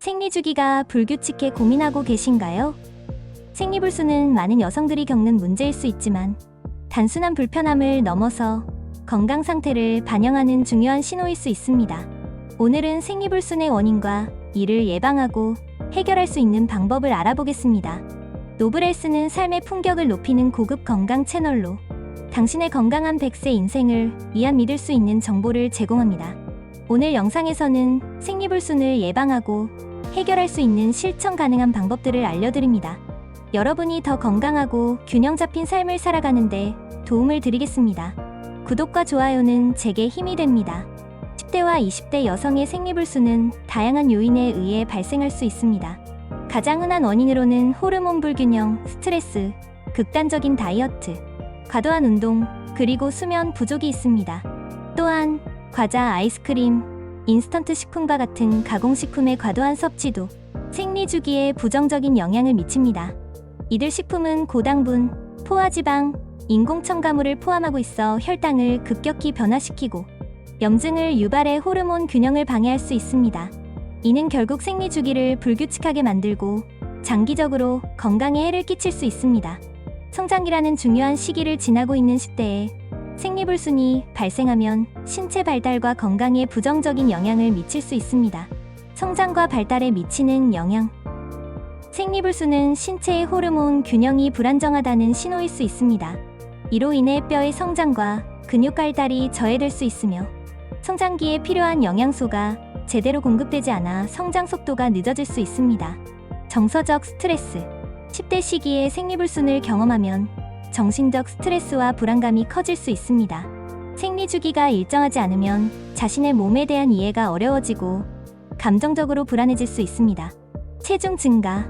생리 주기가 불규칙해 고민하고 계신가요? 생리불수는 많은 여성들이 겪는 문제일 수 있지만 단순한 불편함을 넘어서 건강 상태를 반영하는 중요한 신호일 수 있습니다. 오늘은 생리불순의 원인과 이를 예방하고 해결할 수 있는 방법을 알아보겠습니다. 노브렐스는 삶의 품격을 높이는 고급 건강 채널로 당신의 건강한 100세 인생을 위한 믿을 수 있는 정보를 제공합니다. 오늘 영상에서는 생리불순을 예방하고 해결할 수 있는 실천 가능한 방법들을 알려드립니다. 여러분이 더 건강하고 균형 잡힌 삶을 살아가는데 도움을 드리겠습니다. 구독과 좋아요는 제게 힘이 됩니다. 10대와 20대 여성의 생리불수는 다양한 요인에 의해 발생할 수 있습니다. 가장 흔한 원인으로는 호르몬 불균형, 스트레스, 극단적인 다이어트, 과도한 운동, 그리고 수면 부족이 있습니다. 또한 과자, 아이스크림, 인스턴트 식품과 같은 가공식품의 과도한 섭취도 생리 주기에 부정적인 영향을 미칩니다. 이들 식품은 고당분, 포화지방, 인공첨가물을 포함하고 있어 혈당을 급격히 변화시키고 염증을 유발해 호르몬 균형을 방해할 수 있습니다. 이는 결국 생리 주기를 불규칙하게 만들고 장기적으로 건강에 해를 끼칠 수 있습니다. 성장기라는 중요한 시기를 지나고 있는 10대에 생리불순이 발생하면 신체 발달과 건강에 부정적인 영향을 미칠 수 있습니다. 성장과 발달에 미치는 영향. 생리불순은 신체의 호르몬 균형이 불안정하다는 신호일 수 있습니다. 이로 인해 뼈의 성장과 근육 발달이 저해될 수 있으며 성장기에 필요한 영양소가 제대로 공급되지 않아 성장 속도가 늦어질 수 있습니다. 정서적 스트레스. 10대 시기에 생리불순을 경험하면 정신적 스트레스와 불안감이 커질 수 있습니다. 생리 주기가 일정하지 않으면 자신의 몸에 대한 이해가 어려워지고 감정적으로 불안해질 수 있습니다. 체중 증가.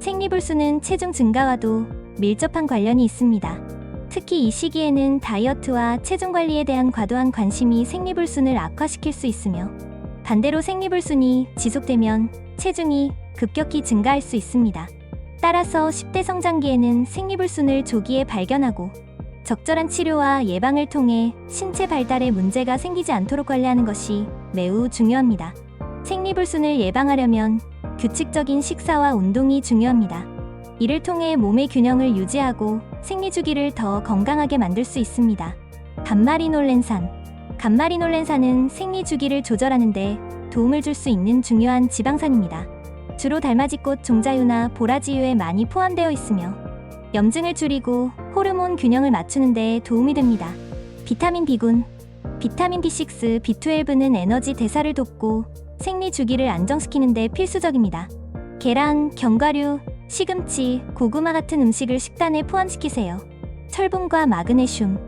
생리불순은 체중 증가와도 밀접한 관련이 있습니다. 특히 이 시기에는 다이어트와 체중 관리에 대한 과도한 관심이 생리불순을 악화시킬 수 있으며 반대로 생리불순이 지속되면 체중이 급격히 증가할 수 있습니다. 따라서 10대 성장기에는 생리불순을 조기에 발견하고 적절한 치료와 예방을 통해 신체 발달에 문제가 생기지 않도록 관리하는 것이 매우 중요합니다. 생리불순을 예방하려면 규칙적인 식사와 운동이 중요합니다. 이를 통해 몸의 균형을 유지하고 생리 주기를 더 건강하게 만들 수 있습니다. 감마리놀렌산 감마리놀렌산은 생리 주기를 조절하는 데 도움을 줄 수 있는 중요한 지방산입니다. 주로 달맞이꽃 종자유나 보라지유에 많이 포함되어 있으며 염증을 줄이고 호르몬 균형을 맞추는 데 도움이 됩니다. 비타민 B군 비타민 B6, B12는 에너지 대사를 돕고 생리 주기를 안정시키는 데 필수적입니다. 계란, 견과류, 시금치, 고구마 같은 음식을 식단에 포함시키세요. 철분과 마그네슘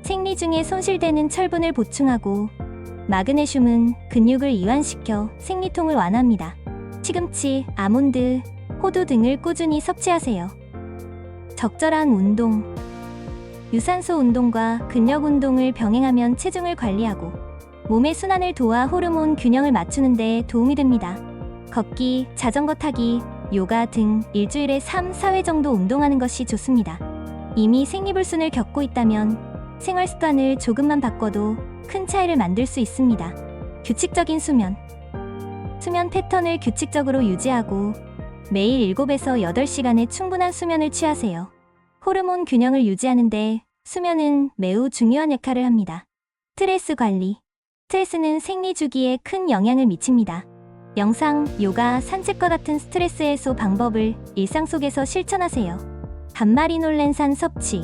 생리 중에 손실되는 철분을 보충하고 마그네슘은 근육을 이완시켜 생리통을 완화합니다. 시금치, 아몬드, 호두 등을 꾸준히 섭취하세요. 적절한 운동. 유산소 운동과 근력 운동을 병행하면 체중을 관리하고 몸의 순환을 도와 호르몬 균형을 맞추는 데 도움이 됩니다. 걷기, 자전거 타기, 요가 등 일주일에 3, 4회 정도 운동하는 것이 좋습니다. 이미 생리불순을 겪고 있다면 생활 습관을 조금만 바꿔도 큰 차이를 만들 수 있습니다. 규칙적인 수면. 수면 패턴을 규칙적으로 유지하고 매일 7에서 8시간의 충분한 수면을 취하세요. 호르몬 균형을 유지하는데 수면은 매우 중요한 역할을 합니다. 스트레스 관리. 스트레스는 생리 주기에 큰 영향을 미칩니다. 영상, 요가, 산책과 같은 스트레스 해소 방법을 일상 속에서 실천하세요. 감마리놀렌산 섭취.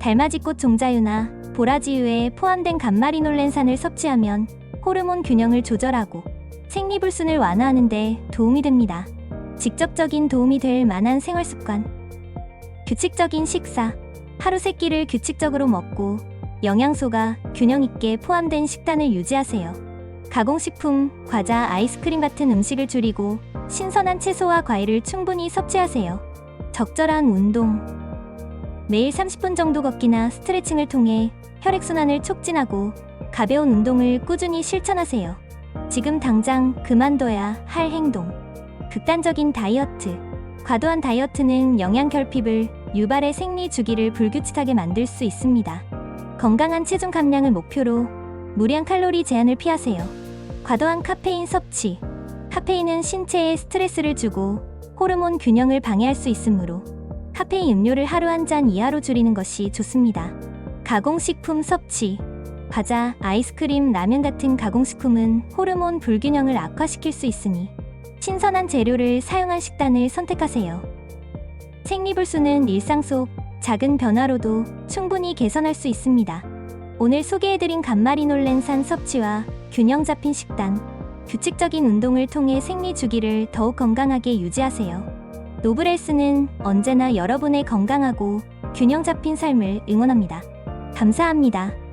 달맞이꽃 종자유나 보라지유에 포함된 감마리놀렌산을 섭취하면 호르몬 균형을 조절하고 생리불순을 완화하는 데 도움이 됩니다. 직접적인 도움이 될 만한 생활 습관. 규칙적인 식사. 하루 세 끼를 규칙적으로 먹고 영양소가 균형 있게 포함된 식단을 유지하세요. 가공식품, 과자, 아이스크림 같은 음식을 줄이고 신선한 채소와 과일을 충분히 섭취하세요. 적절한 운동. 매일 30분 정도 걷기나 스트레칭을 통해 혈액순환을 촉진하고 가벼운 운동을 꾸준히 실천하세요. 지금 당장 그만둬야 할 행동. 극단적인 다이어트. 과도한 다이어트는 영양 결핍을 유발해 생리 주기를 불규칙하게 만들 수 있습니다. 건강한 체중 감량을 목표로 무리한 칼로리 제한을 피하세요. 과도한 카페인 섭취. 카페인은 신체에 스트레스를 주고 호르몬 균형을 방해할 수 있으므로 카페인 음료를 하루 한 잔 이하로 줄이는 것이 좋습니다. 가공식품 섭취 과자, 아이스크림, 라면 같은 가공식품은 호르몬 불균형을 악화시킬 수 있으니 신선한 재료를 사용한 식단을 선택하세요. 생리불수는 일상 속 작은 변화로도 충분히 개선할 수 있습니다. 오늘 소개해드린 간마리놀렌산 섭취와 균형 잡힌 식단, 규칙적인 운동을 통해 생리 주기를 더욱 건강하게 유지하세요. 노브레스는 언제나 여러분의 건강하고 균형 잡힌 삶을 응원합니다. 감사합니다.